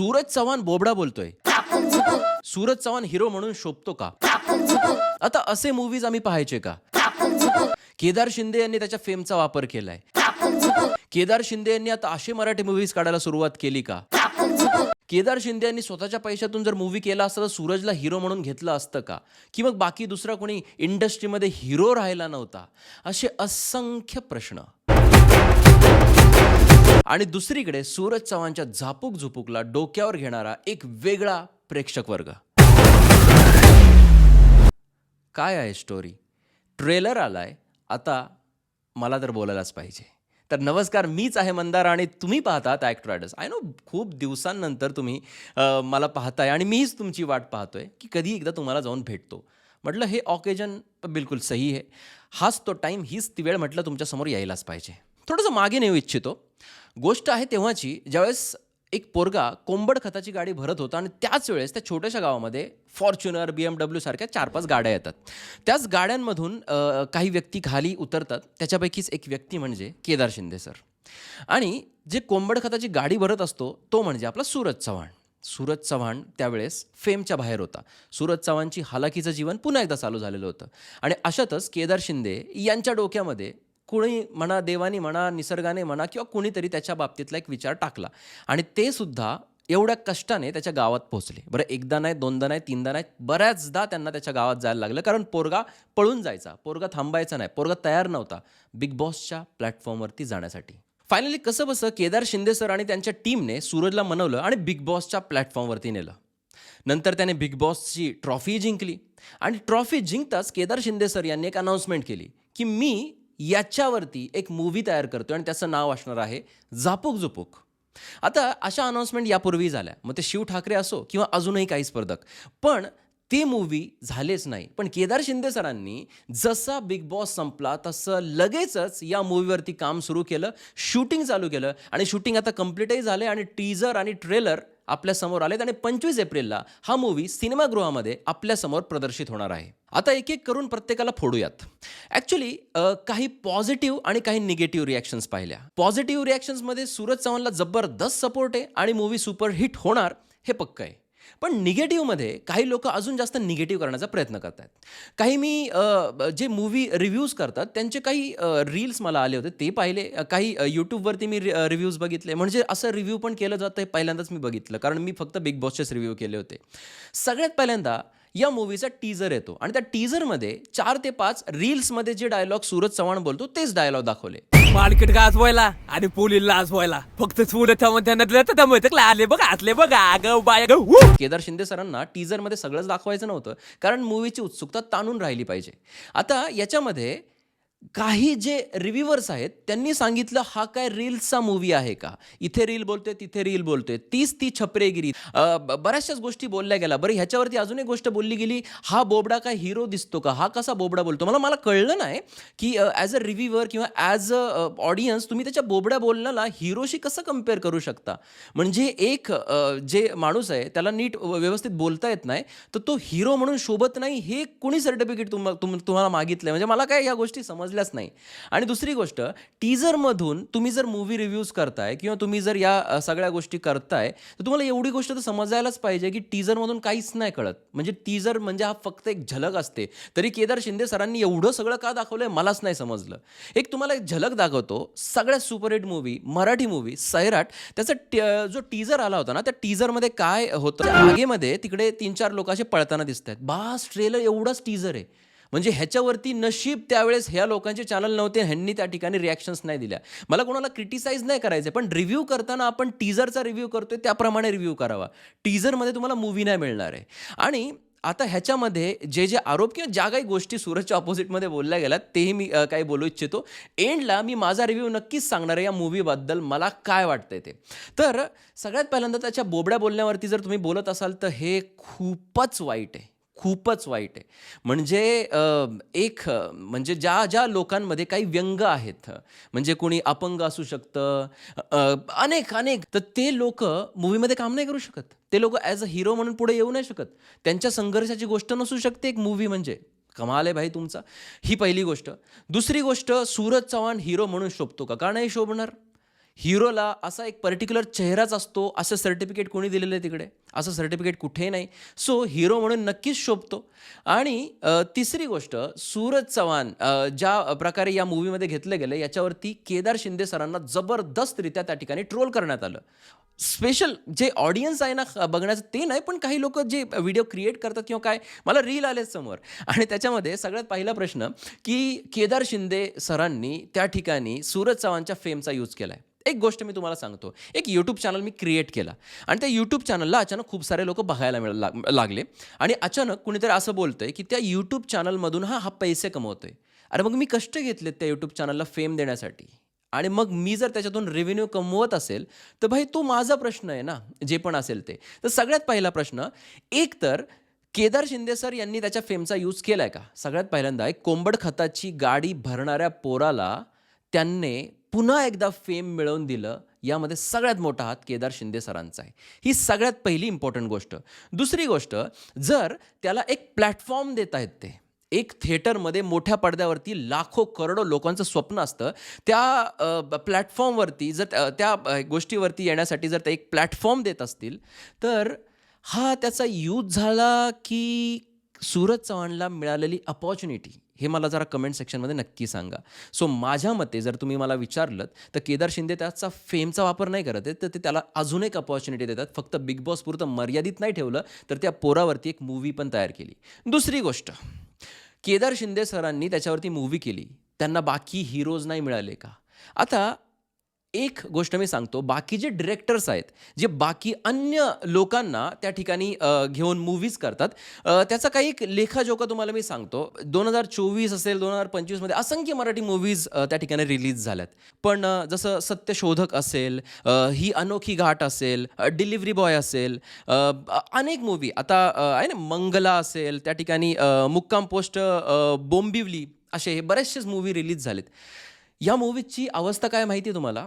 सूरज चव्हाण बोबडा बोलतोय. सूरज चव्हाण हिरो म्हणून शोभतो का? आता असे मूवीज आम्ही पाहायचे का? केदार शिंदे यांनी त्याच्या फेमचा वापर केलाय. केदार शिंदे यांनी आता असे मराठी मूवीज काढायला सुरुवात केली का? केदार शिंदे यांनी स्वतःच्या पैशातून जर मूवी केला असता तर सूरजला हिरो म्हणून घेतलं असतं का? की मग बाकी दुसरा कोणी इंडस्ट्रीमध्ये हिरो राहिला नव्हता? असे असंख्य प्रश्न. आणि दुसरीकडे सूरज चव्हाणच्या झापूक झुपूकला डोक्यावर घेणारा एक वेगळा प्रेक्षक वर्ग काय आहे स्टोरी ट्रेलर आलाय. आता मला तर बोलायलाच पाहिजे. तर नमस्कार मीच आहे मंदार आणि तुम्ही पाहतात ॲक्ट रायडर्स आय नो खूप दिवसांनंतर तुम्ही अ, मला पाहताय आणि मीच तुमची वाट पाहतोय की कधी एकदा तुम्हाला जाऊन भेटतो. म्हटलं हे ऑकेजन बिलकुल सही आहे. हाच तो टाईम हीच ती वेळ म्हटलं तुमच्यासमोर यायलाच पाहिजे. थोडंसं मागे नेऊ इच्छितो. गोष्ट आहे तेव्हाची ज्यावेळेस एक पोरगा कोंबड खताची गाडी भरत होता आणि त्याच वेळेस त्या छोट्याशा गावामध्ये फॉर्च्युनर बी एम डब्ल्यू सारख्या चार पाच गाड्या येतात. त्याच गाड्यांमधून काही व्यक्ती खाली उतरतात. त्याच्यापैकीच एक व्यक्ती म्हणजे केदार शिंदे सर. आणि जे कोंबड खताची गाडी भरत असतो तो म्हणजे आपला सूरज चव्हाण. सूरज चव्हाण त्यावेळेस फेमच्या बाहेर होता. सूरज चव्हाणची हालाकीचं जीवन पुन्हा एकदा चालू झालेलं होतं. आणि अशातच केदार शिंदे यांच्या डोक्यामध्ये कुणी म्हणा देवानी म्हणा निसर्गाने म्हणा किंवा कुणीतरी त्याच्या बाबतीतला एक विचार टाकला. आणि ते सुद्धा एवढ्या कष्टाने त्याच्या गावात पोहोचले. बरं एकदा नाही दोनदा नाही तीनदा नाही बऱ्याचदा त्यांना त्याच्या गावात जायला लागलं. कारण पोरगा पळून जायचा. पोरगा थांबायचा नाही. पोरगा तयार नव्हता. बिग बॉसच्या प्लॅटफॉर्मवरती जाण्यासाठी. फायनली कसं बसं केदार शिंदे सर आणि त्यांच्या टीमने सूरजला मनवलं आणि बिग बॉसच्या प्लॅटफॉर्मवरती नेलं. नंतर त्याने बिग बॉसची ट्रॉफी जिंकली. आणि ट्रॉफी जिंकताच केदार शिंदे सर यांनी एक अनाऊन्समेंट केली की मी याच्यावरती एक मूव्ही तयार करतोय आणि त्याचं नाव असणार आहे झापूक झुपूक आता अशा अनाऊन्समेंट यापूर्वी झाल्या. मग ते शिव ठाकरे असो किंवा अजूनही काही स्पर्धक. पण ते मूवी झालेच नाही. पण केदार शिंदे सरांनी जसा बिग बॉस संपला तसं लगेचच या मूवीवरती काम सुरू केलं शूटिंग चालू केलं. आणि शूटिंग आता कम्प्लीटही झाले आणि टीजर आणि ट्रेलर आपल्यासमोर आलेत आणि पंचवीस एप्रिलला हा मूवी सिनेमागृहामध्ये आपल्यासमोर प्रदर्शित होणार आहे. आता एक एक करून प्रत्येकाला फोडूयात. ॲक्च्युली काही पॉझिटिव्ह आणि काही निगेटिव्ह रिॲक्शन्स पाहिल्या. पॉझिटिव्ह रिॲक्शन्समध्ये सूरज चव्हाणला जबरदस्त सपोर्ट आहे आणि मूवी सुपरहिट होणार हे पक्क आहे. पण निगेटिव्हमध्ये काही लोक अजून जास्त निगेटिव्ह करण्याचा प्रयत्न करत आहेत काही मी जे मूवी रिव्ह्यूज करतात त्यांचे काही रील्स मला आले होते ते पाहिले. काही यूट्यूबवरती मी रिव्ह्यूज बघितले. म्हणजे असं रिव्ह्यू पण केलं जातं हे पहिल्यांदाच मी बघितलं. कारण मी फक्त बिग बॉसचेच रिव्ह्यू केले होते. सगळ्यात पहिल्यांदा या मूवीचा टीजर येतो. आणि त्या टीजरमध्ये चार ते पाच रील्समध्ये जे डायलॉग सूरज चव्हाण बोलतो तेच डायलॉग दाखवले. मार्केट गाजवायला आणि पोलीला लाजवायला फक्त सूर्य त्यामध्ये त्यांना तर आले बघा आतले बघा ग बाय ग केदार शिंदे सरांना टीजरमध्ये सगळंच दाखवायचं नव्हतं कारण मूवीची उत्सुकता ताणून राहिली पाहिजे. आता याच्यामध्ये काही जे रिव्ह्युअर्स आहेत त्यांनी सांगितलं हा काय रील्सचा मूवी आहे का? इथे रील बोलतोय तिथे रील बोलतोय. तीच ती छपरेगिरी. बऱ्याचशाच गोष्टी बोलल्या गेल्या. बरं ह्याच्यावरती अजून एक गोष्ट बोलली गेली हा बोबडा काय हिरो दिसतो का? हा कसा बोबडा बोलतो? मला मला कळलं नाही की ॲज अ रिव्ह्युअर किंवा ॲज अ ऑडियन्स तुम्ही त्याच्या बोबड्या बोलण्याला हिरोशी कसं कंपेअर करू शकता? म्हणजे एक जे माणूस आहे त्याला नीट व्यवस्थित बोलता येत नाही तर तो हिरो म्हणून शोभत नाही हे कुणी सर्टिफिकेट तुम तुम तुम्हाला मागितलं म्हणजे मला काय या गोष्टी समजल्याच नाही. आणि दुसरी गोष्ट टीजरमधून तुम्ही जर मूवी रिव्ह्यूज करताय किंवा तुम्ही जर या सगळ्या गोष्टी करताय तर तुम्हाला एवढी गोष्ट तर समजायलाच पाहिजे की टीजरमधून काहीच नाही कळत. म्हणजे टीजर म्हणजे हा फक्त एक झलक असते. तरी केदार शिंदे सरांनी एवढं सगळं का दाखवलंय मलाच नाही समजलं. एक तुम्हाला एक झलक दाखवतो सगळ्यात superhit movie Marathi movie Sairat त्याचा जो टीजर आला होता ना त्या टीजरमध्ये काय होतं? आगेमध्ये तिकडे तीन चार लोक असे पळताना दिसत आहेत बास ट्रेलर एवढाच टीजर आहे. म्हणजे ह्याच्यावरती नशीब त्यावेळेस ह्या लोकांचे चॅनल नव्हते ह्यांनी त्या ठिकाणी रिॲक्शन्स नाही दिल्या. मला कोणाला क्रिटिसाइज नाही करायचं पण रिव्ह्यू करताना आपण टीजरचा रिव्ह्यू करतोय त्याप्रमाणे रिव्ह्यू करावा. टीजरमध्ये तुम्हाला मूवी नाही मिळणार आहे. आणि आता ह्याच्यामध्ये जे जे आरोप किंवा ज्या काही गोष्टी सूरजच्या ऑपोजिटमध्ये बोलल्या गेल्यात तेही मी काही बोलू इच्छितो. एंडला मी माझा रिव्ह्यू नक्कीच सांगणार आहे या मूवीबद्दल मला काय वाटतंय ते. तर सगळ्यात पहिल्यांदा त्याच्या बोबड्या बोलण्यावरती जर तुम्ही बोलत असाल तर हे खूपच वाईट आहे. खूपच वाईट आहे. म्हणजे एक म्हणजे ज्या ज्या लोकांमध्ये काही व्यंग आहेत म्हणजे कोणी अपंग असू शकतं अनेक अनेक तर ते लोक मूवीमध्ये काम नाही करू शकत. ते लोक ॲज अ हिरो म्हणून पुढे येऊ नाही शकत. त्यांच्या संघर्षाची गोष्ट नसू शकते एक मूवी म्हणजे. कमाल आहे भाई तुमचा. ही पहिली गोष्ट. दुसरी गोष्ट सूरज चव्हाण हिरो म्हणून शोभतो का? का नाही शोभणार? हिरोला असा एक पर्टिक्युलर चेहराच असतो असं सर्टिफिकेट कोणी दिलेलं आहे तिकडे? असं सर्टिफिकेट कुठेही नाही. सो हिरो म्हणून नक्कीच शोभतो. आणि तिसरी गोष्ट सूरज चव्हाण ज्या प्रकारे या मूवीमध्ये घेतलं गेलं याच्यावरती केदार शिंदे सरांना जबरदस्तरित्या त्या ठिकाणी ट्रोल करण्यात आलं. स्पेशल जे ऑडियन्स आहे ना बघण्याचं ते नाही पण काही लोक जे व्हिडिओ क्रिएट करतात किंवा काय मला रील आले समोर. आणि त्याच्यामध्ये सगळ्यात पहिला प्रश्न की केदार शिंदे सरांनी त्या ठिकाणी सूरज चव्हाणच्या फेमचा यूज केला आहे एक गोष्ट मी तुम्हाला सांगतो. एक यूट्यूब चॅनल मी क्रिएट केला. आणि त्या यूट्यूब चॅनलला अचानक खूप सारे लोक बघायला मिळ लाग- लागले. आणि अचानक कुणीतरी असं बोलतंय की त्या यूट्यूब चॅनलमधून हा हा पैसे कमवतोय. अरे मग मी कष्ट घेतलेत त्या यूट्यूब चॅनलला फेम देण्यासाठी. आणि मग मी जर त्याच्यातून रेव्हेन्यू कमवत असेल तर भाई तो माझा प्रश्न आहे ना जे पण असेल ते. तर सगळ्यात पहिला प्रश्न एक तर केदार शिंदे सर यांनी त्याच्या फेमचा यूज केला आहे का? सगळ्यात पहिल्यांदा एक कोंबड खताची गाडी भरणाऱ्या पोराला त्यांनी पुन्हा एकदा फेम मिळवून दिलं यामध्ये सगळ्यात मोठा हात केदार शिंदे सरांचा आहे. ही सगळ्यात पहिली इम्पॉर्टंट गोष्ट. दुसरी गोष्ट जर त्याला एक प्लॅटफॉर्म देत आहेत ते एक थिएटरमध्ये मोठ्या पडद्यावरती लाखो करोडो लोकांचं स्वप्न असतं त्या प्लॅटफॉर्मवरती जर त्या- गोष्टीवरती येण्यासाठी जर ते एक प्लॅटफॉर्म देत असतील तर हा त्याचा यूज झाला की सूरज चव्हाणला मिळालेली अपॉर्च्युनिटी हे मला जरा कमेंट सेक्शनमध्ये नक्की सांगा. सो माझ्या मते जर तुम्ही मला विचारलं तर केदार शिंदे त्याचा फेमचा वापर नाही करत आहेत तर ते त्याला अजून एक अपॉर्च्युनिटी देतात. फक्त बिग बॉस पुरतं मर्यादित नाही ठेवलं तर त्या पोरावरती एक मूव्ही पण तयार केली. दुसरी गोष्ट केदार शिंदे सरांनी त्याच्यावरती मूव्ही केली. त्यांना बाकी हिरोज नाही मिळाले का? आता एक गोष्ट मी सांगतो बाकी जे डिरेक्टर्स आहेत जे बाकी अन्य लोकांना त्या ठिकाणी घेऊन मूवीज करतात त्याचा काही एक लेखाजोखा तुम्हाला मी सांगतो. दोन हजार चोवीस असेल दोन हजार पंचवीसमध्ये असंख्य मराठी मूवीज त्या ठिकाणी रिलीज झाल्यात. पण जसं सत्यशोधक असेल ही अनोखी घाट असेल डिलिव्हरी बॉय असेल अनेक मूवी आता आहे ना मंगला असेल त्या ठिकाणी मुक्काम पोस्ट बोंबिवली असे हे बरेचसेच मूवी रिलीज झालेत. या मूवीजची अवस्था काय माहिती आहे तुम्हाला?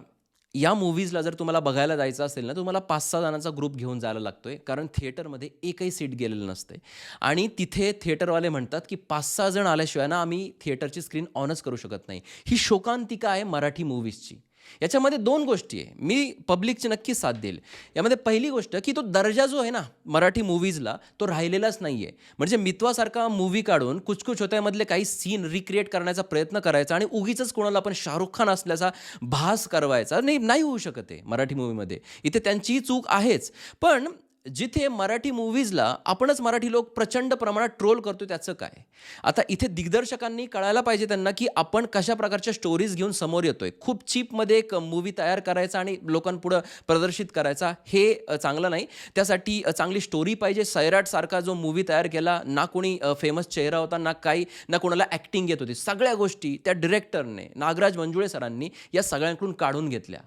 या मूवीजला जर तुम्हाला बघायला जायचं असेल ना तुम्हाला पाच सहा जणांचा ग्रुप घेऊन जायला लागतो आहे कारण थिएटरमध्ये एकही सीट गेलेलं नसते आणि तिथे थिएटरवाले म्हणतात की पाच सहा जण आल्याशिवाय ना आम्ही थिएटरची स्क्रीन ऑनच करू शकत नाही. ही शोकांतिका आहे मराठी मूवीजची याच्यामध्ये दोन गोष्टी आहे. मी पब्लिकची नक्कीच साथ देईल. यामध्ये पहिली गोष्ट की तो दर्जा जो आहे ना मराठी मूवीजला तो राहिलेलाच नाही आहे म्हणजे मित्वासारखा मूवी काढून कुछ कुछ होत्यामधले काही सीन रिक्रिएट करण्याचा प्रयत्न करायचा आणि उगीच कोणाला आपण शाहरुख खान असल्याचा भास करवायचा नाही नाही होऊ शकत आहे मराठी मूवीमध्ये इथे त्यांची चूक आहेच. पण जिथे मराठी मूवीजला आपणच मराठी लोक प्रचंड प्रमाणात ट्रोल करतो त्याचं काय? आता इथे दिग्दर्शकांनी कळायला पाहिजे त्यांना की आपण कशा प्रकारच्या स्टोरीज घेऊन समोर येतोय. खूप चीपमध्ये एक मूवी तयार करायचा आणि लोकांपुढं प्रदर्शित करायचा हे चांगलं नाही. त्यासाठी चांगली स्टोरी पाहिजे. सैराटसारखा जो मूवी तयार केला ना कोणी फेमस चेहरा होता ना काही ना कोणाला ॲक्टिंग येत होती. सगळ्या गोष्टी त्या डिरेक्टरने नागराज मंजुळे सरांनी या सगळ्यांकडून काढून घेतल्या.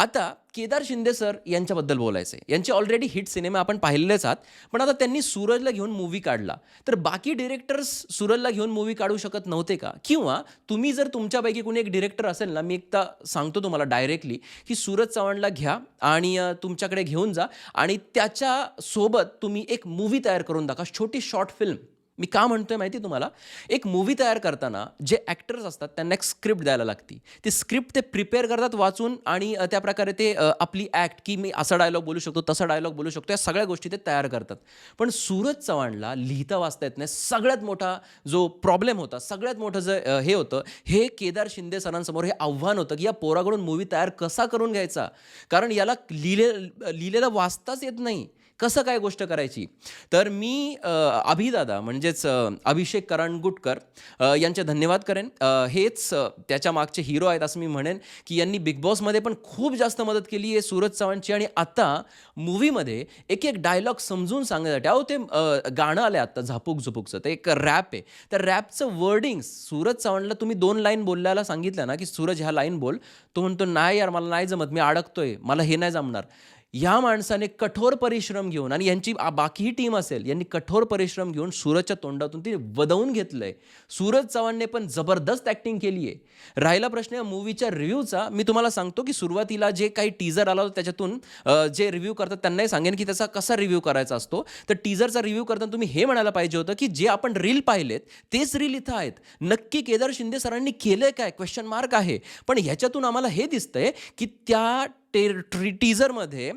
आता केदार शिंदे सर यांच्याबद्दल बोलायचं आहे यांचे ऑलरेडी हिट सिनेमे आपण पाहिलेलेच आहात. पण आता त्यांनी सूरजला घेऊन मूवी काढला. तर बाकी डिरेक्टर्स सूरजला घेऊन मूवी काढू शकत नव्हते का? किंवा तुम्ही जर तुमच्यापैकी कोणी एक डिरेक्टर असेल ना मी एकदा सांगतो तुम्हाला डायरेक्टली की सूरज चव्हाणला घ्या आणि तुमच्याकडे घेऊन जा आणि त्याच्यासोबत तुम्ही एक मूवी तयार करून दाखवा. छोटी शॉर्ट फिल्म मी का म्हणतोय माहिती तुम्हाला? एक मूवी तयार करताना जे ॲक्टर्स असतात त्यांना एक स्क्रिप्ट द्यायला लागती. ती स्क्रिप्ट ते प्रिपेअर करतात वाचून आणि त्या प्रकारे ते आपली ॲक्ट की मी असा डायलॉग बोलू शकतो तसा डायलॉग बोलू शकतो या सगळ्या गोष्टी ते तयार करतात. पण सूरज चव्हाणला लिहिता वाचता येत नाही. सगळ्यात मोठा जो प्रॉब्लेम होता सगळ्यात मोठं जे हे होतं हे केदार शिंदे सरांसमोर हे आव्हान होतं की या पोराकडून मूवी तयार कसा करून घ्यायचा? कारण याला लिहिले लिहिलेलं वाचताच येत नाही. कसं काय गोष्ट करायची? तर मी अभिदादा म्हणजेच अभिषेक करंगुटकर यांचे धन्यवाद करेन. हेच त्याच्या मागचे हिरो आहेत असं मी म्हणेन की यांनी बिग बॉसमध्ये पण खूप जास्त मदत केली आहे सूरज चव्हाणची आणि आता मूवीमध्ये एक एक डायलॉग समजून सांगण्यासाठी. अहो ते गाणं आलं आता झापूक झुपूकचं ते एक रॅप आहे. तर रॅपचं वर्डिंग सूरज चव्हाणला तुम्ही दोन लाईन बोलायला सांगितलं ना की सूरज ह्या लाईन बोल. तो म्हणतो नाही यार मला नाही जमत. मी अडकतोय. मला हे नाही जमणार. या माणसाने कठोर परिश्रम घेऊन आणि यांची बाकीही टीम असेल यांनी कठोर परिश्रम घेऊन सूरजच्या तोंडातून ते वदवून आहे सूरज चव्हाणने पण जबरदस्त ॲक्टिंग केली आहे. राहिला प्रश्न या मूवीच्या रिव्ह्यूचा मी तुम्हाला सांगतो की सुरुवातीला जे काही टीजर आला होता त्याच्यातून जे रिव्ह्यू करतात त्यांनाही सांगेन की त्याचा कसा रिव्ह्यू करायचा असतो. तर टीजरचा रिव्ह्यू करताना तुम्ही हे म्हणायला पाहिजे होतं की जे आपण रील पाहिलेत तेच रील इथं आहेत. नक्की केदार शिंदे सरांनी केलंय काय? क्वेश्चन मार्क आहे. पण ह्याच्यातून आम्हाला हे दिसतंय की त्या टे ट्री टीजरमध्ये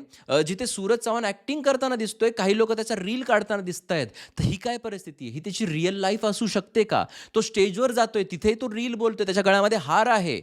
जिथे सूरज चव्हाण ॲक्टिंग करताना दिसतोय काही लोक त्याचा रील काढताना दिसत आहेत तर ही काय परिस्थिती आहे? ही त्याची रिअल लाईफ असू शकते का? तो स्टेजवर जातोय तिथे तो रील बोलतोय त्याच्या गळ्यामध्ये हार आहे.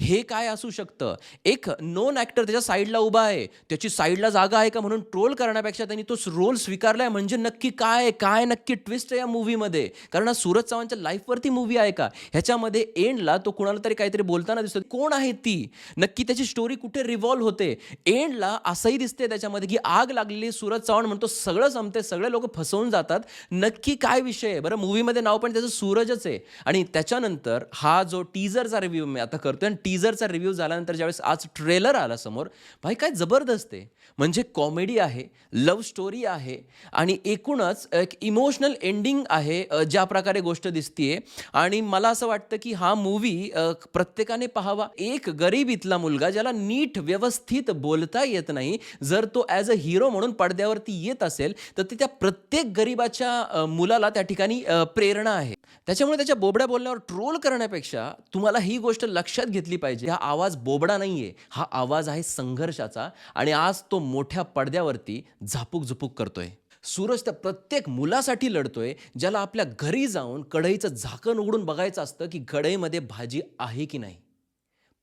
हे काय असू शकतं? एक नोन ॲक्टर त्याच्या साईडला उभा आहे. त्याची साईडला जागा आहे का म्हणून ट्रोल करण्यापेक्षा त्यांनी तो रोल स्वीकारलाय म्हणजे नक्की काय आहे? काय नक्की ट्विस्ट आहे या मूवीमध्ये कारण हा सूरज चव्हाणच्या लाईफवरती मूवी आहे का? ह्याच्यामध्ये एंडला तो कुणाला तरी काहीतरी बोलताना दिसतो. कोण आहे ती? नक्की त्याची स्टोरी कुठे रिव्हॉल्व होते? एंडला असंही दिसते त्याच्यामध्ये की आग लागलेली सूरज चव्हाण म्हणतो सगळं संपते सगळे लोक फसवून जातात. नक्की काय विषय आहे? बरं मूवीमध्ये नाव पण त्याचं सूरजच आहे. आणि त्याच्यानंतर हा जो टीजरचा रिव्ह्यू मी आता करतोय आणि टीजरचा रिव्ह्यू झाल्यानंतर ज्यावेळेस आज ट्रेलर आला समोर भाई काय जबरदस्त आहे. म्हणजे कॉमेडी आहे लव्ह स्टोरी आहे आणि एकूणच एक इमोशनल एंडिंग आहे ज्या प्रकारे गोष्ट दिसतीये. आणि मला असं वाटतं की हा मूवी प्रत्येकाने पाहावा. एक गरीब इथला मुलगा ज्याला नीट व्यवस्थित बोलता येत नाही जर तो ॲज अ हिरो म्हणून पडद्यावरती येत असेल तर ते त्या प्रत्येक गरीबाच्या मुलाला त्या ठिकाणी प्रेरणा आहे. त्याच्यामुळे त्याच्या बोबड्या बोलण्यावर ट्रोल करण्यापेक्षा तुम्हाला ही गोष्ट लक्षात घेतली पाहिजे. हा आवाज बोबडा नाहीये. हा आवाज आहे संघर्षाचा आणि आज तो मोठ्या पडद्यावरती झापूक झुपूक करतोय. सूरज त्या प्रत्येक मुलासाठी लढतोय ज्याला आपल्या घरी जाऊन कढईचं झाकण उघडून बघायचं असतं की कढईमध्ये भाजी आहे की नाही.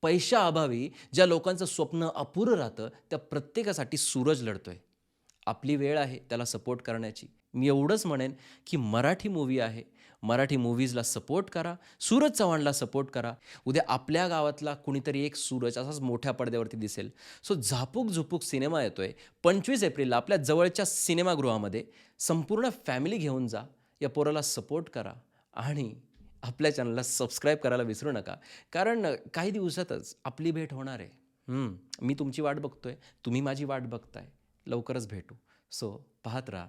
पैशाअभावी ज्या लोकांचं स्वप्न अपुरं राहतं त्या प्रत्येकासाठी सूरज लढतोय. आपली वेळ आहे त्याला सपोर्ट करण्याची. मी एवढंच म्हणेन की मराठी मूवी आहे मराठी मूवीजला सपोर्ट करा सूरज चव्हाणला सपोर्ट करा. उद्या आपल्या गावातला कुणीतरी एक सूरज असाच मोठ्या पडद्यावरती दिसेल. सो झापूक झुपूक सिनेमा येतोय. पंचवीस एप्रिलला आपल्या जवळच्या सिनेमागृहामध्ये संपूर्ण फॅमिली घेऊन जा. या पोराला सपोर्ट करा आणि आपल्या चॅनलला सबस्क्राईब करायला विसरू नका. कारण काही दिवसातच आपली भेट होणार आहे. मी तुमची वाट बघतोय. तुम्ही माझी वाट बघताय. लवकरच भेटू. सो पाहत राहा.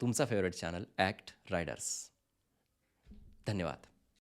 तुमचा फेवरेट चॅनल ॲक्ट रायडर्स धन्यवाद.